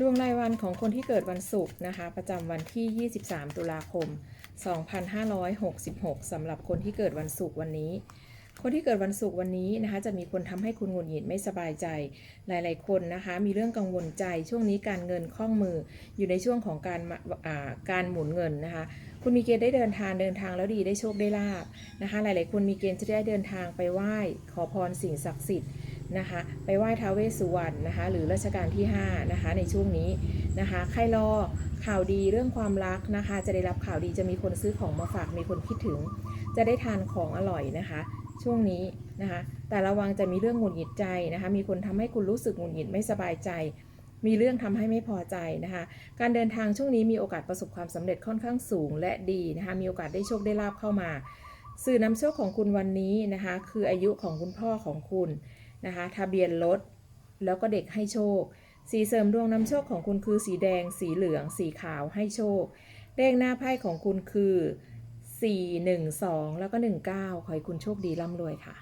ดวงรายวันของคนที่เกิดวันศุกร์นะคะ ประจำวันที่ 23 ตุลาคม 2566สำหรับคนที่เกิดวันศุกร์วันนี้ คนที่เกิดวันศุกร์วันนี้นะคะ จะมีคนทำให้คุณหงุดหงิดไม่สบายใจ หลาย ๆ คนนะคะ มีเรื่องกังวลใจ ช่วงนี้การเงินคล่องมือ อยู่ในช่วงของการาการหมุนเงินนะคะคุณมีเกณฑ์ได้เดินทางเดินทางแล้วดีได้โชคได้ลาบนะคะ หลาย ๆ คนมีเกณฑ์จะได้เดินทางไปไหว้ ขอพรสิ่งศักดิ์สิทธิ์ นะคะไปไหว้ท้าวเวสสุวรรณนะคะหรือรัชกาลที่5นะคะในช่วงนี้นะคะใครรอข่าวดีเรื่องความรักนะคะ จะได้รับข่าวดีจะมีคนซื้อของมาฝากมีคนคิดถึง จะได้ทานของอร่อยนะคะ ช่วงนี้นะคะแต่ระวังจะมีเรื่องหงุดหงิดใจนะคะ มีคนทำให้คุณรู้สึกหงุดหงิดไม่สบายใจ มีเรื่องทำให้ไม่พอใจนะคะ การเดินทางช่วงนี้มีโอกาสประสบความสำเร็จค่อนข้างสูงและดีนะคะมีโอกาสได้โชคได้ลาบเข้ามา สื่อนำโชคของคุณวันนี้นะคะ คืออายุของคุณพ่อของคุณ นะคะทะเบียนรถแล้วก็เด็กให้โชค สีเสริมดวงนำโชคของคุณคือสีแดง สีเหลือง สีขาวให้โชค เลขหน้าไพ่ของคุณคือ 4 1 2 แล้วก็ 19 ขอให้คุณโชคดีร่ำรวยค่ะ